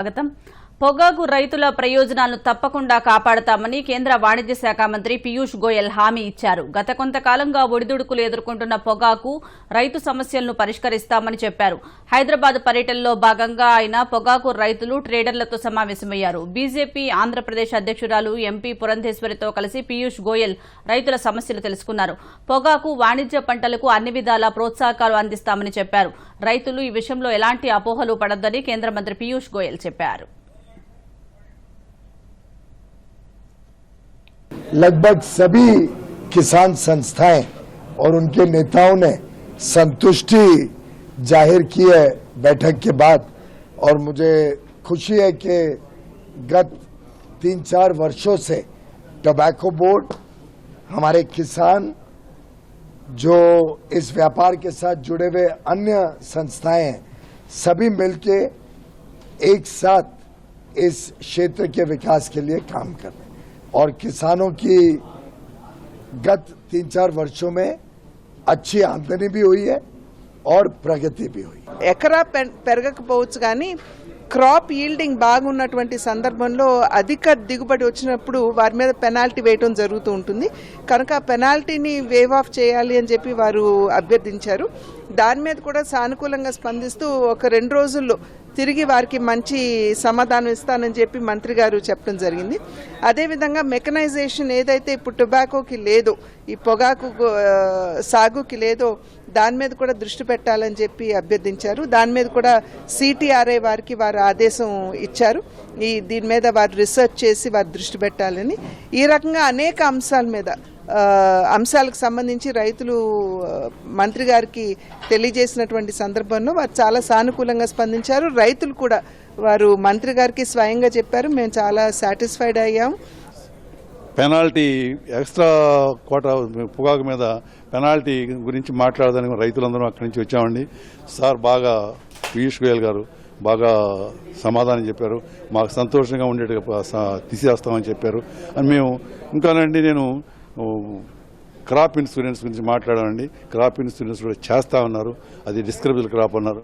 స్వాగతం. పొగాకు రైతుల ప్రయోజనాలను తప్పకుండా కాపాడతామని కేంద్ర వాణిజ్య శాఖ మంత్రి పీయూష్ గోయల్ హామీ ఇచ్చారు. గత కొంతకాలంగా ఒడిదుడుకులు ఎదుర్కొంటున్న పొగాకు రైతు సమస్యలను పరిష్కరిస్తామని చెప్పారు. హైదరాబాద్ పర్యటనలో భాగంగా ఆయన పొగాకు రైతులు ట్రేడర్లతో సమావేశమయ్యారు. బీజేపీ ఆంధ్రప్రదేశ్ అధ్యక్షురాలు ఎంపీ పురంధేశ్వరితో కలిసి పీయూష్ గోయల్ రైతుల సమస్యలు తెలుసుకున్నారు. పొగాకు వాణిజ్య పంటలకు అన్ని విధాలా ప్రోత్సాహకాలు అందిస్తామని చెప్పారు. రైతులు ఈ విషయంలో ఎలాంటి అపోహలు పడొద్దని కేంద్ర మంత్రి పీయూష్ గోయల్ చెప్పారు. लगभग सभी किसान संस्थाएँ और उनके नेताओं ने संतुष्टि ज़ाहिर की है बैठक के बाद। और मुझे खुशी है कि गत तीन चार वर्षों से टोबैको बोर्ड हमारे किसान जो इस व्यापार के साथ जुड़े हुए अन्य संस्थाएँ हैं सभी मिलके एक साथ इस क्षेत्र के विकास के लिए काम कर रहे हैं। और किसानों की गत तीन चार वर्षों में अच्छी आमदनी भी हुई है और प्रगति भी हुई है ఎకరా పె- పెరగకపోవచ్చు కానీ క్రాప్ ఈల్డింగ్ బాగున్నటువంటి సందర్భంలో అధిక దిగుబడి వచ్చినప్పుడు వారి మీద పెనాల్టీ వేయటం జరుగుతూ ఉంటుంది కనుక ఆ పెనాల్టీని వేవ్ ఆఫ్ చేయాలి అని చెప్పి వారు అభ్యర్థించారు దాని మీద కూడా సానుకూలంగా స్పందిస్తూ ఒక రెండు రోజుల్లో తిరిగి వారికి మంచి సమాధానం ఇస్తానని చెప్పి మంత్రి గారు చెప్పడం జరిగింది. అదేవిధంగా మెకనైజేషన్ ఏదైతే ఇప్పుడు టొబాకోకి లేదో ఈ పొగాకు సాగుకి లేదో దాని మీద కూడా దృష్టి పెట్టాలని చెప్పి అభ్యర్థించారు. దాని మీద కూడా సిటీఆర్ఐ వారికి వారు ఆదేశం ఇచ్చారు. ఈ దీని మీద వారు రీసెర్చ్ చేసి వారు దృష్టి పెట్టాలని. ఈ రకంగా అనేక అంశాల మీద అంశాలకు సంబంధించి రైతులు మంత్రి గారికి తెలియజేసినటువంటి సందర్భంలో వారు చాలా సానుకూలంగా స్పందించారు. రైతులు కూడా వారు మంత్రి గారికి స్వయంగా చెప్పారు. మేము చాలా సాటిస్ఫైడ్ అయ్యాము పెనాల్టీ ఎక్స్ట్రా కోట పొగాకు మీద పెనాల్టీ గురించి మాట్లాడదానికి రైతులందరం అక్కడి నుంచి వచ్చామండి. సార్ బాగా పీయూష్ గోయల్ గారు బాగా సమాధానం చెప్పారు. మాకు సంతోషంగా ఉండేట్టుగా తీసేస్తామని చెప్పారు. అని మేము ఇంకానండి నేను క్రాప్ ఇన్సూరెన్స్ గురించి మాట్లాడామండి క్రాప్ ఇన్సూరెన్స్ కూడా చేస్తా ఉన్నారు. అది డిస్క్రిబుల్ క్రాప్ అన్నారు